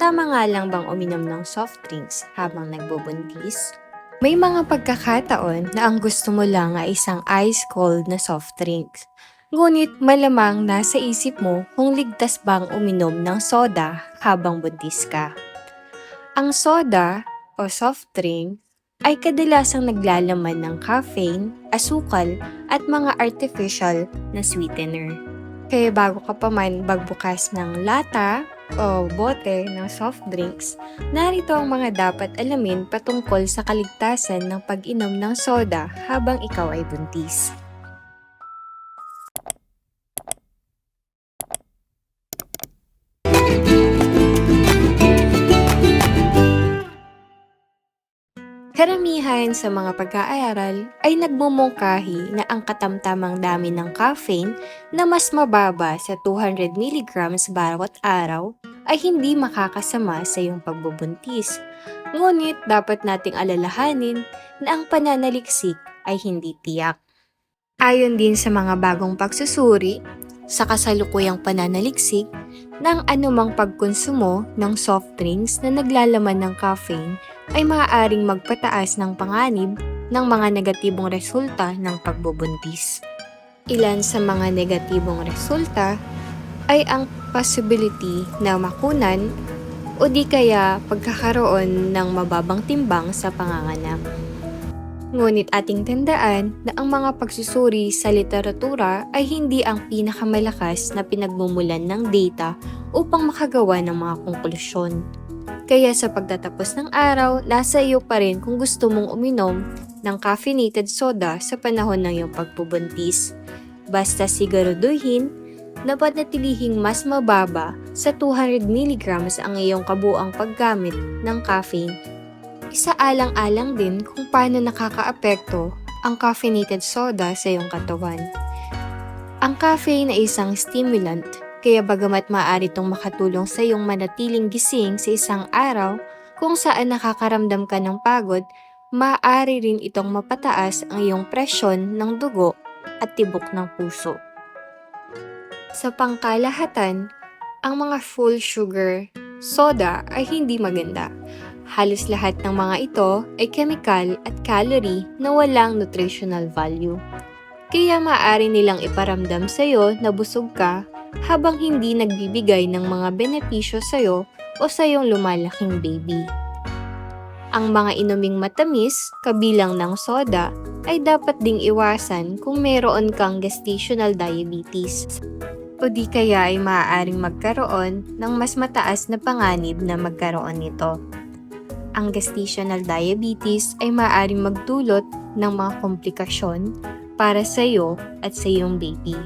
Tama nga lang bang uminom ng soft drinks habang nagbubuntis? May mga pagkakataon na ang gusto mo lang ay isang ice cold na soft drinks. Ngunit malamang nasa isip mo kung ligtas bang uminom ng soda habang buntis ka. Ang soda o soft drink ay kadalasang naglalaman ng caffeine, asukal at mga artificial na sweetener. Kaya bago ka pa man magbukas ng lata o bote ng soft drinks, narito ang mga dapat alamin patungkol sa kaligtasan ng pag-inom ng soda habang ikaw ay buntis. Karamihan sa mga pag-aaral ay nagmumungkahi na ang katamtamang dami ng caffeine na mas mababa sa 200 mg bawat araw ay hindi makakasama sa iyong pagbubuntis. Ngunit dapat nating alalahanin na ang pananaliksik ay hindi tiyak. Ayon din sa mga bagong pagsusuri, sa kasalukuyang pananaliksik ng anumang pagkonsumo ng soft drinks na naglalaman ng caffeine ay maaaring magpataas ng panganib ng mga negatibong resulta ng pagbubuntis. Ilan sa mga negatibong resulta ay ang possibility na makunan o di kaya pagkakaroon ng mababang timbang sa panganganak. Ngunit ating tandaan na ang mga pagsusuri sa literatura ay hindi ang pinakamalakas na pinagmumulan ng data upang makagawa ng mga konklusyon. Kaya sa pagtatapos ng araw, nasa iyo pa rin kung gusto mong uminom ng caffeinated soda sa panahon ng iyong pagbubuntis. Basta siguraduhin na panatilihing mas mababa sa 200 mg ang iyong kabuang paggamit ng caffeine Isaalang-alang din kung paano nakakaapekto ang caffeinated soda sa iyong katawan. Ang caffeine ay isang stimulant, kaya bagamat maaari itong makatulong sa iyong manatiling gising sa isang araw, kung saan nakakaramdam ka ng pagod, maaari rin itong mapataas ang iyong presyon ng dugo at tibok ng puso. Sa pangkalahatan, ang mga full sugar soda ay hindi maganda Halos lahat ng mga ito ay chemical at calorie na walang nutritional value. Kaya maaari nilang iparamdam sa iyo na busog ka habang hindi nagbibigay ng mga benepisyo sa iyo o sa iyong lumalaking baby. Ang mga inuming matamis, kabilang ng soda, ay dapat ding iwasan kung mayroon kang gestational diabetes o di kaya ay maaaring magkaroon ng mas mataas na panganib na magkaroon nito ang gestational diabetes ay maaaring magdulot ng mga komplikasyon para sa iyo at sa iyong baby.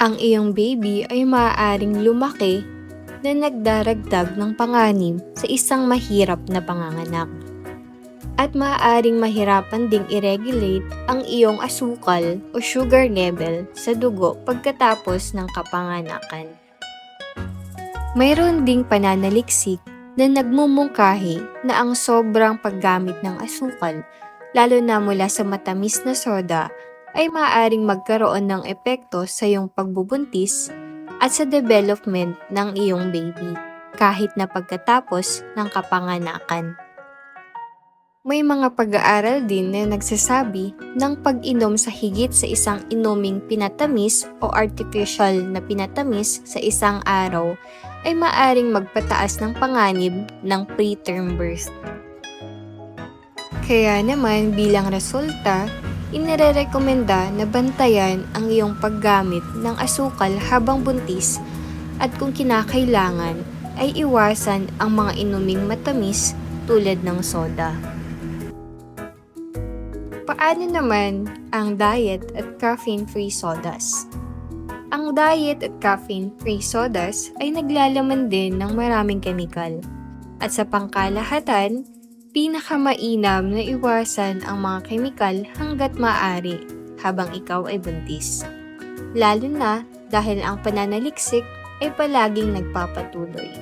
Ang iyong baby ay maaaring lumaki na nagdaragdag ng panganib sa isang mahirap na panganganak. At maaaring mahirapan ding i-regulate ang iyong asukal o sugar level sa dugo pagkatapos ng kapanganakan. Mayroon ding pananaliksik na nagmumungkahi na ang sobrang paggamit ng asukal, lalo na mula sa matamis na soda, ay maaaring magkaroon ng epekto sa iyong pagbubuntis at sa development ng iyong baby kahit na pagkatapos ng kapanganakan. May mga pag-aaral din na nagsasabi ng pag-inom sa higit sa isang inuming pinatamis o artificial na pinatamis sa isang araw ay maaring magpataas ng panganib ng preterm birth. Kaya naman bilang resulta, inirerekomenda na bantayan ang iyong paggamit ng asukal habang buntis at kung kinakailangan ay iwasan ang mga inuming matamis tulad ng soda. Paano naman ang diet at caffeine-free sodas? Ang diet at caffeine-free sodas ay naglalaman din ng maraming kemikal. At sa pangkalahatan, pinakamainam na iwasan ang mga kemikal hanggat maaari habang ikaw ay buntis. Lalo na dahil ang pananaliksik ay palaging nagpapatuloy.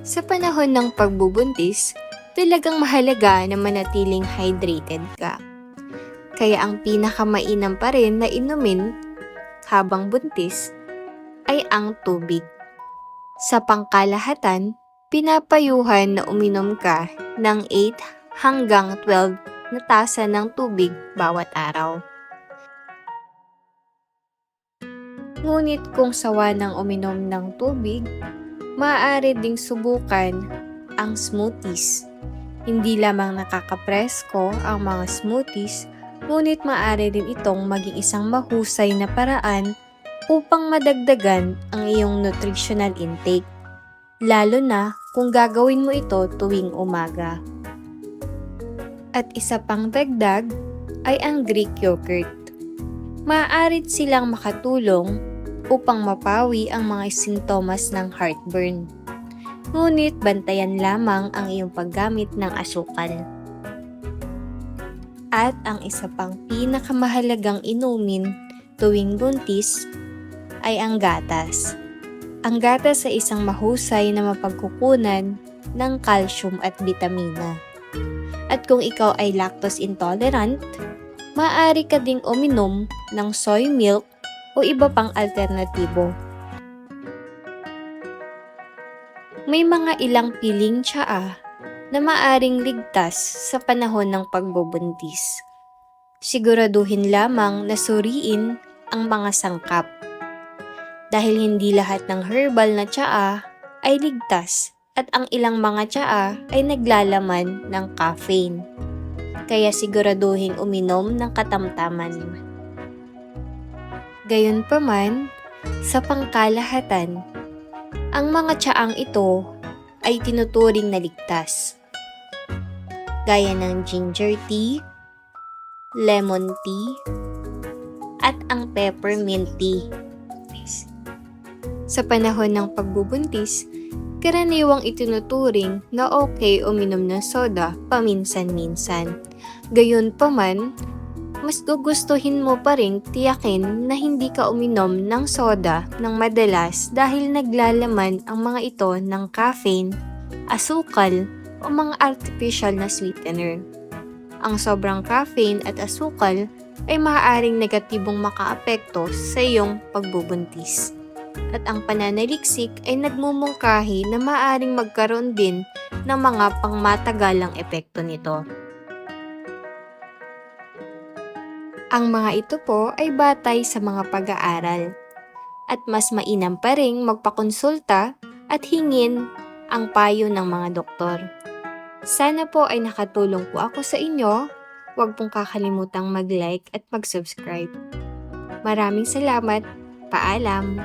Sa panahon ng pagbubuntis, talagang mahalaga na manatiling hydrated ka. Kaya ang pinakamainam pa rin na inumin habang buntis ay ang tubig. Sa pangkalahatan, pinapayuhan na uminom ka ng 8 hanggang 12 na tasa ng tubig bawat araw. Ngunit kung sawa ng uminom ng tubig, maaari ding subukan ang smoothies. Hindi lamang nakakapresko ang mga smoothies, ngunit maaari din itong maging isang mahusay na paraan upang madagdagan ang iyong nutritional intake, lalo na kung gagawin mo ito tuwing umaga. At isa pang dagdag ay ang Greek yogurt. Maaari silang makatulong upang mapawi ang mga sintomas ng heartburn. Ngunit bantayan lamang ang iyong paggamit ng asukal. At ang isa pang pinakamahalagang inumin tuwing buntis ay ang gatas. Ang gatas ay isang mahusay na mapagkukunan ng calcium at vitamina. At kung ikaw ay lactose intolerant, maaari ka ding uminom ng soy milk o iba pang alternatibo. May mga ilang piling tsaa na maaring ligtas sa panahon ng pagbubuntis. Siguraduhin lamang na suriin ang mga sangkap. Dahil hindi lahat ng herbal na tsaa ay ligtas at ang ilang mga tsaa ay naglalaman ng caffeine. Kaya siguraduhin uminom ng katamtaman. Gayunpaman, sa pangkalahatan, ang mga tsaang ito ay tinuturing na ligtas. Gaya ng ginger tea, lemon tea, at ang peppermint tea. Sa panahon ng pagbubuntis, karaniwang itinuturing na okay uminom ng soda paminsan-minsan. Gayunpaman, mas gugustuhin mo pa rin tiyakin na hindi ka uminom ng soda ng madalas dahil naglalaman ang mga ito ng caffeine, asukal, o mga artificial na sweetener. Ang sobrang caffeine at asukal ay maaaring negatibong makaapekto sa iyong pagbubuntis. At ang pananaliksik ay nagmumungkahi na maaaring magkaroon din ng mga pangmatagalang epekto nito. Ang mga ito po ay batay sa mga pag-aaral. At mas mainam pa ring magpakonsulta at hingin ang payo ng mga doktor. Sana po ay nakatulong po ako sa inyo. Huwag pong kakalimutang mag-like at mag-subscribe. Maraming salamat. Paalam.